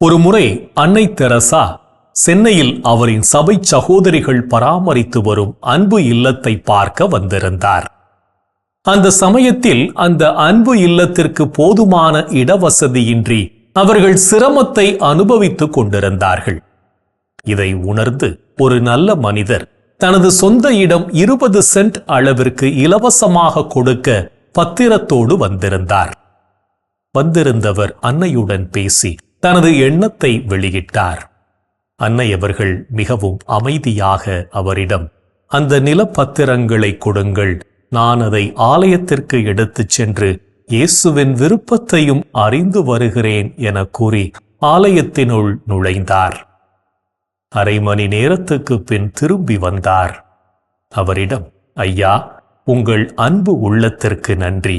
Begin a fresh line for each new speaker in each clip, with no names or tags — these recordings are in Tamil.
ஒரு முறை அன்னை தெரசா சென்னையில் அவரின் சபை சகோதரிகள் பராமரித்து வரும் அன்பு இல்லத்தை பார்க்க வந்திருந்தார். அந்த சமயத்தில் அந்த அன்பு இல்லத்திற்கு போதுமான இடவசதியின்றி அவர்கள் சிரமத்தை அனுபவித்துக் கொண்டிருந்தார்கள். இதை உணர்ந்து ஒரு நல்ல மனிதர் தனது சொந்த இடம் இருபது சென்ட் அளவிற்கு இலவசமாக கொடுக்க பத்திரத்தோடு வந்திருந்தார். வந்திருந்தவர் அன்னையுடன் பேசி தனது எண்ணத்தை வெளியிட்டார். அன்னை அவர்கள் மிகவும் அமைதியாக அவரிடம் அந்த நிலப்பத்திரங்களை கொடுங்கள் நான் அதை ஆலயத்திற்கு எடுத்துச் சென்று இயேசுவின் விருப்பத்தையும் அறிந்து வருகிறேன் என கூறி ஆலயத்தினுள் நுழைந்தார். அரை மணி நேரத்துக்கு பின் திரும்பி வந்தார். அவரிடம் ஐயா உங்கள் அன்பு உள்ளத்திற்கு நன்றி.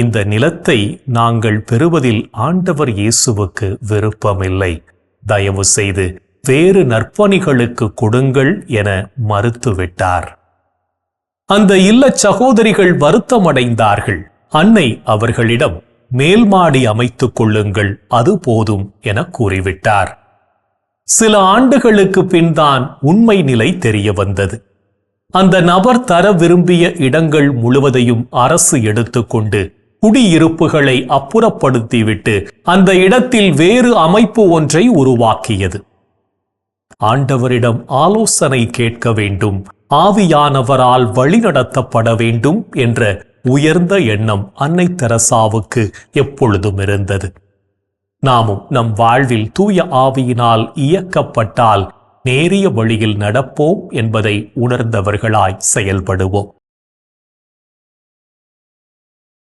இந்த நிலத்தை நாங்கள் பெறுவதில் ஆண்டவர் இயேசுவுக்கு விருப்பமில்லை. தயவு செய்து வேறு நற்பணிகளுக்கு கொடுங்கள் என மறுத்துவிட்டார். அந்த இல்லச் சகோதரிகள் வருத்தமடைந்தார்கள். அன்னை அவர்களிடம் மேல்மாடி அமைத்துக் கொள்ளுங்கள் அது போதும் என கூறிவிட்டார். சில ஆண்டுகளுக்கு பின்தான் உண்மை நிலை தெரிய வந்தது. அந்த நபர் தர விரும்பிய இடங்கள் முழுவதையும் அரசு எடுத்துக்கொண்டு குடியிருப்புகளை அப்புறப்படுத்திவிட்டு அந்த இடத்தில் வேறு அமைப்பு ஒன்றை உருவாக்கியது. ஆண்டவரிடம் ஆலோசனை கேட்க வேண்டும் ஆவியானவரால் வழிநடத்தப்பட வேண்டும் என்ற உயர்ந்த எண்ணம் அன்னை தெரசாவுக்கு எப்பொழுதும் இருந்தது. நாமும் நம் வாழ்வில் தூய ஆவியினால் இயக்கப்பட்டால் நேரிய வழியில் நடப்போம் என்பதை உணர்ந்தவர்களாய் செயல்படுவோம்.